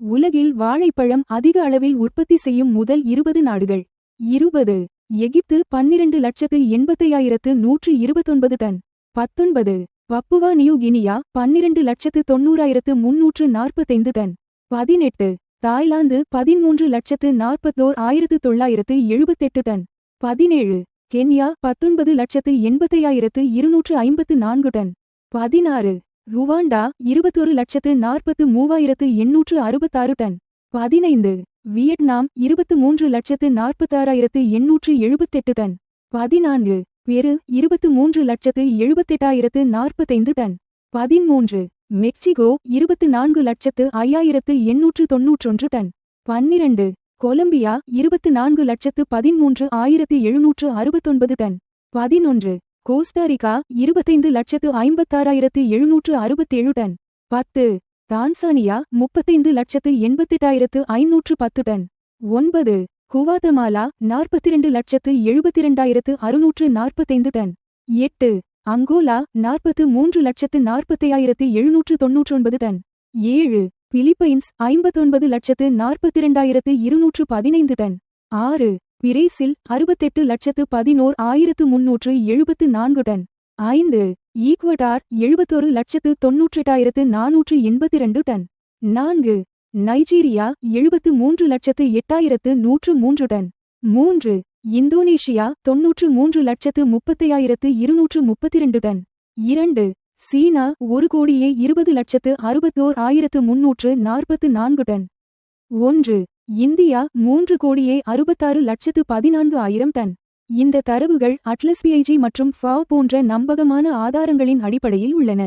உலகில் வாழைப்பழம் அதிக அளவில் உற்பத்தி செய்யும் முதல் இருபது நாடுகள். இருபது. எகிப்து பன்னிரண்டு லட்சத்து எண்பத்தையாயிரத்து நூற்று இருபத்தொன்பது டன். பத்தொன்பது. பப்புவா நியூ கினியா பன்னிரண்டு லட்சத்து தொண்ணூறாயிரத்து முன்னூற்று நாற்பத்தைந்து டன். பதினெட்டு. தாய்லாந்து பதிமூன்று லட்சத்து நாற்பத்தோர் ஆயிரத்து தொள்ளாயிரத்து எழுபத்தெட்டு டன். பதினேழு. கென்யா பத்தொன்பது லட்சத்து எண்பத்தையாயிரத்து இருநூற்று ஐம்பத்து நான்கு டன். பதினாறு. ருவாண்டா இருபத்தொரு லட்சத்து நாற்பத்து மூவாயிரத்து எண்ணூற்று அறுபத்தாறு டன். பதினைந்து. வியட்நாம் இருபத்து மூன்று லட்சத்து நாற்பத்தாறாயிரத்து எண்ணூற்று எழுபத்தெட்டு டன். பதினான்கு. பெரு இருபத்து மூன்று லட்சத்து எழுபத்தெட்டாயிரத்து நாற்பத்தைந்து டன். பதிமூன்று. மெக்சிகோ இருபத்து நான்கு லட்சத்து ஐயாயிரத்து எண்ணூற்று தொன்னூற்றொன்று டன். பன்னிரண்டு. கொலம்பியா இருபத்து நான்கு லட்சத்து பதிமூன்று ஆயிரத்து எழுநூற்று அறுபத்தொன்பது டன். பதினொன்று. கோஸ்டாரிகா இருபத்தைந்து லட்சத்து ஐம்பத்தாறாயிரத்து எழுநூற்று அறுபத்தேழு டன். பத்து. தான்சானியா முப்பத்தைந்து லட்சத்து எண்பத்தெட்டாயிரத்து ஐநூற்று பத்து டன். ஒன்பது. குவாதமாலா நாற்பத்திரண்டு லட்சத்து எழுபத்திரண்டாயிரத்து அறுநூற்று நாற்பத்தைந்து டன். எட்டு. அங்கோலா நாற்பத்து மூன்று லட்சத்து நாற்பத்தையாயிரத்து எழுநூற்று தொன்னூற்றொன்பது டன். ஏழு. பிலிப்பைன்ஸ் ஐம்பத்தொன்பது லட்சத்து நாற்பத்திரண்டாயிரத்து இருநூற்று பதினைந்து டன். ஆறு. பிரேசில் அறுபத்தெட்டு லட்சத்து பதினோர் ஆயிரத்து முன்னூற்று எழுபத்து நான்கு டன். ஐந்து ஈக்வடார் எழுபத்தொரு லட்சத்து தொன்னூற்றெட்டாயிரத்து நானூற்று எண்பத்திரண்டு டன். நான்கு நைஜீரியா எழுபத்து மூன்று லட்சத்து எட்டாயிரத்து நூற்று மூன்று டன். மூன்று இந்தோனேஷியா தொன்னூற்று மூன்று லட்சத்து முப்பத்தையாயிரத்து இருநூற்று முப்பத்திரண்டு டன். இரண்டு சீனா ஒரு கோடியே இருபது லட்சத்து அறுபத்தோர் ஆயிரத்து முன்னூற்று நாற்பத்து நான்கு டன். ஒன்று இந்தியா மூன்று கோடியே அறுபத்தாறு லட்சத்து பதினான்கு ஆயிரம் டன். இந்த தரவுகள் அட்லஸ் பிஐஜி மற்றும் ஃபா போன்ற நம்பகமான ஆதாரங்களின் அடிப்படையில் உள்ளன.